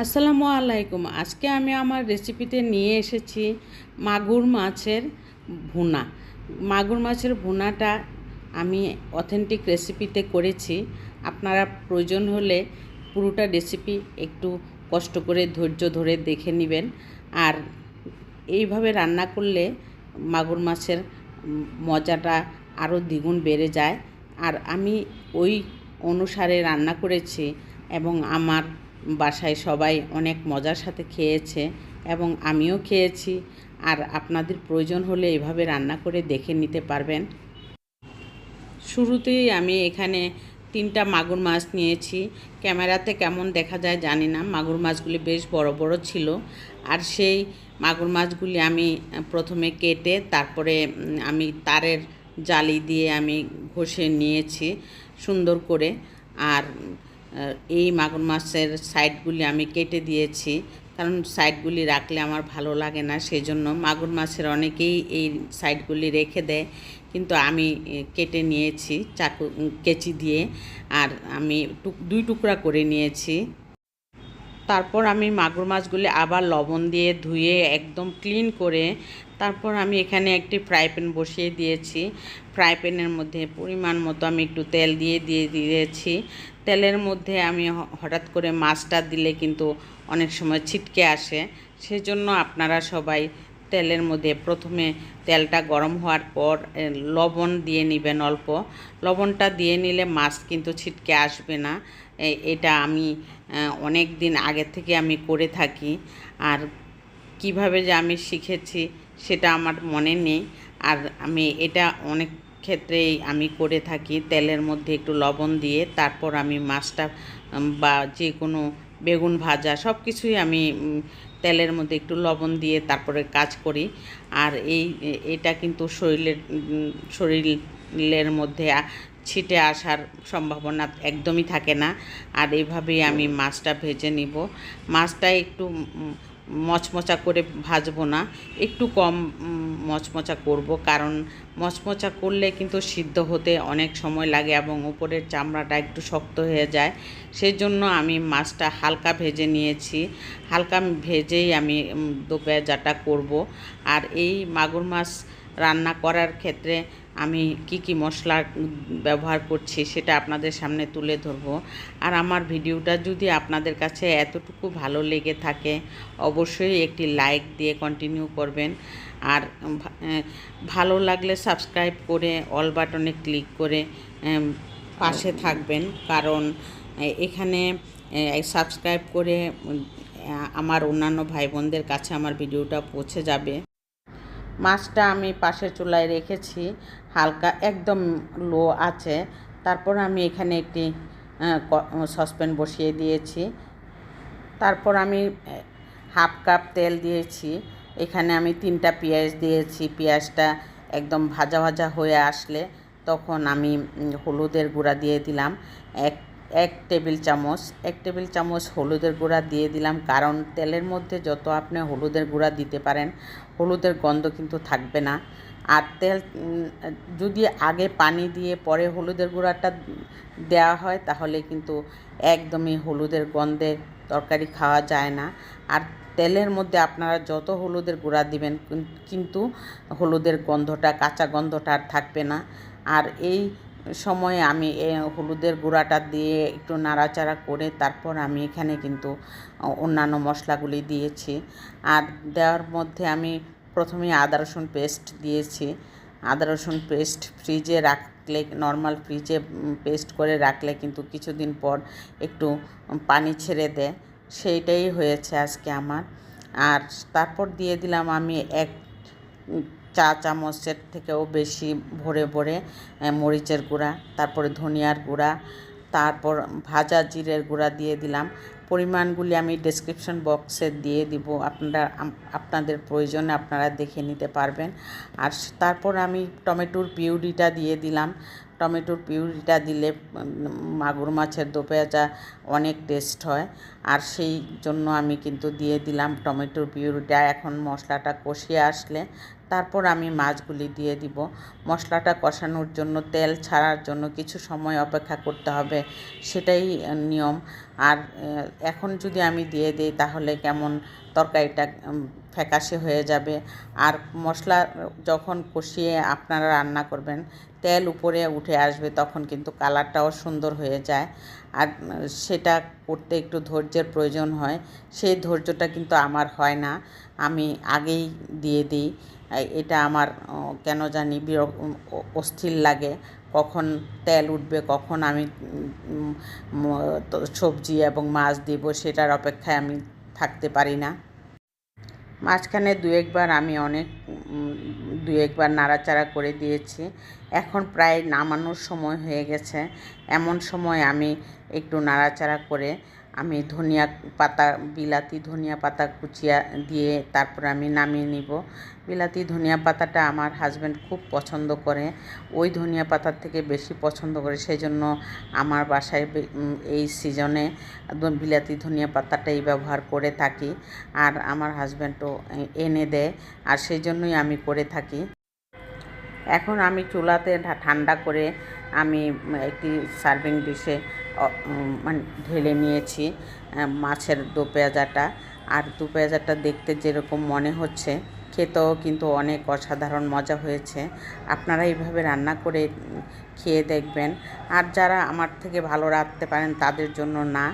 আসসালামু আলাইকুম। আজকে আমি আমার রেসিপিতে নিয়ে এসেছি মাগুর মাছের ভুনা। মাগুর মাছের ভুনাটা আমি অথেন্টিক রেসিপিতে করেছি। আপনারা প্রয়োজন হলে পুরোটা রেসিপি একটু কষ্ট করে ধৈর্য ধরে দেখে নেবেন। আর এইভাবে রান্না করলে মাগুর মাছের মজাটা আরও দ্বিগুণ বেড়ে যায়। আর আমি ওই অনুসারে রান্না করেছি এবং আমার বাসায় সবাই অনেক মজার সাথে খেয়েছে এবং আমিও খেয়েছি। আর আপনাদের প্রয়োজন হলে এভাবে রান্না করে দেখে নিতে পারবেন। শুরুতেই আমি এখানে তিনটা মাগুর মাছ নিয়েছি। ক্যামেরাতে কেমন দেখা যায় জানি না, মাগুর মাছগুলি বেশ বড় বড় ছিল। আর সেই মাগুর মাছগুলি আমি প্রথমে কেটে তারপরে আমি তারের জালি দিয়ে আমি ঘষে নিয়েছি সুন্দর করে। আর এই মাগুর মাছের সাইডগুলি আমি কেটে দিয়েছি। কারণ সাইডগুলি রাখলে আমার ভালো লাগে না সেই জন্য মাগুর মাছের অনেকেই এই সাইডগুলি রেখে দেয়। কিন্তু আমি কেটে নিয়েছি চাকু কেঁচি দিয়ে। আর আমি দুই টুকরা করে নিয়েছি। তারপর আমি মাগুর মাছগুলি আবার লবণ দিয়ে ধুয়ে একদম ক্লিন করে তারপর আমি এখানে একটি ফ্রাই প্যান বসিয়ে দিয়েছি। ফ্রাই প্যানের মধ্যে পরিমাণ মতো আমি একটু তেল দিয়ে দিয়ে দিয়েছি। তেলের মধ্যে আমি হঠাৎ করে মাছটা দিলে কিন্তু অনেক সময় ছিটকে আসে। সেজন্য আপনারা সবাই তেলের মধ্যে প্রথমে তেলটা গরম হওয়ার পর লবণ দিয়ে নেবেন অল্প। লবণটা দিয়ে নিলে মাছ কিন্তু ছিটকে আসবে না। এটা আমি অনেক দিন আগে থেকে আমি করে থাকি। আর কীভাবে যে আমি শিখেছি সেটা আমার মনে নেই। আর আমি এটা অনেক ক্ষেত্রেই আমি করে থাকি। তেলের মধ্যে একটু লবণ দিয়ে, তারপর আমি মাছটা বা যে কোনো বেগুন ভাজা সব কিছুই আমি তেলের মধ্যে একটু লবণ দিয়ে তারপরে কাজ করি। আর এই এটা কিন্তু শরীরের শরীরের মধ্যে ছিটে আসার সম্ভাবনা একদমই থাকে না। আর এইভাবেই আমি মাছটা ভেজে নিব। মাছটা একটু মচমচা করে ভাজবো না। একটু কম মচমচা করব কারণ মচমচা করলে কিন্তু সিদ্ধ হতে অনেক সময় লাগে এবং উপরের চামড়াটা একটু শক্ত হয়ে যায়। সেই জন্য আমি মাছটা হালকা ভেজে নিয়েছি। হালকা ভেজেই আমি উম, দো পেঁয়াজাটা করব। আর এই মাগুর মাছ রান্না করার ক্ষেত্রে আমি কি কি মশলা ব্যবহার করছি সেটা আপনাদের সামনে তুলে ধরবো। আর আমার ভিডিওটা যদি আপনাদের কাছে এতটুকু ভালো লেগে থাকে, অবশ্যই একটি লাইক দিয়ে কন্টিনিউ করবেন। আর ভালো লাগলে সাবস্ক্রাইব করে অল বাটনে ক্লিক করে পাশে থাকবেন। কারণ এখানে সাবস্ক্রাইব করে আমার অন্যান্য ভাই বোনদের কাছে আমার ভিডিওটা পৌঁছে যাবে। মাছটা আমি পাশের চুলায় রেখেছি, হালকা একদম লো আছে। তারপর আমি এখানে একটি সসপ্যান বসিয়ে দিয়েছি। তারপর আমি হাফ কাপ তেল দিয়েছি। এখানে আমি তিনটা পেঁয়াজ দিয়েছি। পেঁয়াজটা একদম ভাজা ভাজা হয়ে আসলে তখন আমি হলুদের গুঁড়া দিয়ে দিলাম। এক এক টেবিল চামচ, এক টেবিল চামচ হলুদের গুঁড়া দিয়ে দিলাম, কারণ তেলের মধ্যে যত আপনি হলুদের গুঁড়া দিতে পারেন, হলুদের গন্ধ কিন্তু থাকবে না। আর তেল যদি আগে পানি দিয়ে পরে হলুদের গুঁড়াটা দেওয়া হয়, তাহলে কিন্তু একদমই হলুদের গন্ধে তরকারি খাওয়া যায় না। আর তেলের মধ্যে আপনারা যত হলুদের গুঁড়া দিবেন কিন্তু হলুদের গন্ধটা, কাঁচা গন্ধটা আর থাকবে না। আর এই সময়ে আমি হলুদের গুঁড়াটা দিয়ে একটু নাড়াচাড়া করে তারপর আমি এখানে কিন্তু অন্যান্য মশলাগুলি দিয়েছি। আর দেওয়ার মধ্যে আমি প্রথমে আদা, রসুন পেস্ট দিয়েছি। আদা, রসুন পেস্ট ফ্রিজে রাখলে, নর্মাল ফ্রিজে পেস্ট করে রাখলে কিন্তু কিছুদিন পর একটু পানি ছেড়ে দেয়। সেইটাই হয়েছে আজকে আমার। আর তারপর দিয়ে দিলাম আমি এক চা চামচের থেকেও বেশি ভরে ভরে মরিচের গুঁড়া, তারপরে ধনিয়ার গুঁড়া, তারপর ভাজা জিরের গুঁড়া দিয়ে দিলাম। পরিমাণগুলি আমি ডেসক্রিপশন বক্সে দিয়ে দিব। আপনারা আপনাদের প্রয়োজনে আপনারা দেখে নিতে পারবেন। আর তারপর আমি টমেটোর পিউরিটা দিয়ে দিলাম। টমেটোর পিউরিটা দিলে মাগুর মাছের দো পেঁয়াজা অনেক টেস্ট হয়। আর সেই জন্য আমি কিন্তু দিয়ে দিলাম টমেটোর পিউরিটা। এখন মশলাটা কষিয়ে আসলে তারপর আমি মাছগুলি দিয়ে দিব। মশলাটা কষানোর জন্য, তেল ছাড়ার জন্য কিছু সময় অপেক্ষা করতে হবে, সেটাই নিয়ম। আর এখন যদি আমি দিয়ে দিই তাহলে কেমন তরকারিটা ফ্যাকাশে হয়ে যাবে। আর মশলা যখন কষিয়ে আপনারা রান্না করবেন তেল উপরে উঠে আসবে, তখন কিন্তু কালারটাও সুন্দর হয়ে যায়। আর সেটা করতে একটু ধৈর্যের প্রয়োজন হয়। সেই ধৈর্যটা কিন্তু আমার হয় না। আমি আগেই দিয়ে দিই। এটা আমার কেন জানি অস্থির লাগে। কখন তেল উঠবে, কখন আমি সবজি এবং মাছ দিব, সেটার অপেক্ষায় আমি থাকতে পারি না। মাঝখানে দু একবার আমি অনেক দু একবার নাড়াচাড়া করে দিয়েছি। এখন প্রায় নামানোর সময় হয়ে গেছে। এমন সময় আমি একটু নাড়াচাড়া করে আমি ধনিয়া পাতা, বিলাতি ধনিয়া পাতা কুচিয়া দিয়ে তারপর আমি নামিয়ে নিব। বিলাতি ধনিয়া পাতাটা আমার হাজব্যান্ড খুব পছন্দ করে। ওই ধনিয়া পাতার থেকে বেশি পছন্দ করে। সেই জন্য আমার বাসায় এই সিজনে বিলাতি ধনিয়া পাতাটাই ব্যবহার করে থাকি। আর আমার হাজব্যান্ডও এনে দেয়। আর সেই জন্যই আমি করে থাকি। এখন আমি চুলাতে ঠান্ডা করে আমি একটি সার্ভিং ডিশে মানে ঢেলে নিয়েছি মাছের দু পেঁয়াজাটা আর দু পেঁয়াজাটা দেখতে যেরকম মনে হচ্ছে, খেতেও কিন্তু অনেক অসাধারণ মজা হয়েছে। আপনারা এইভাবে রান্না করে খেয়ে দেখবেন। আর যারা আমার থেকে ভালো রাখতে পারেন, তাদের জন্য না।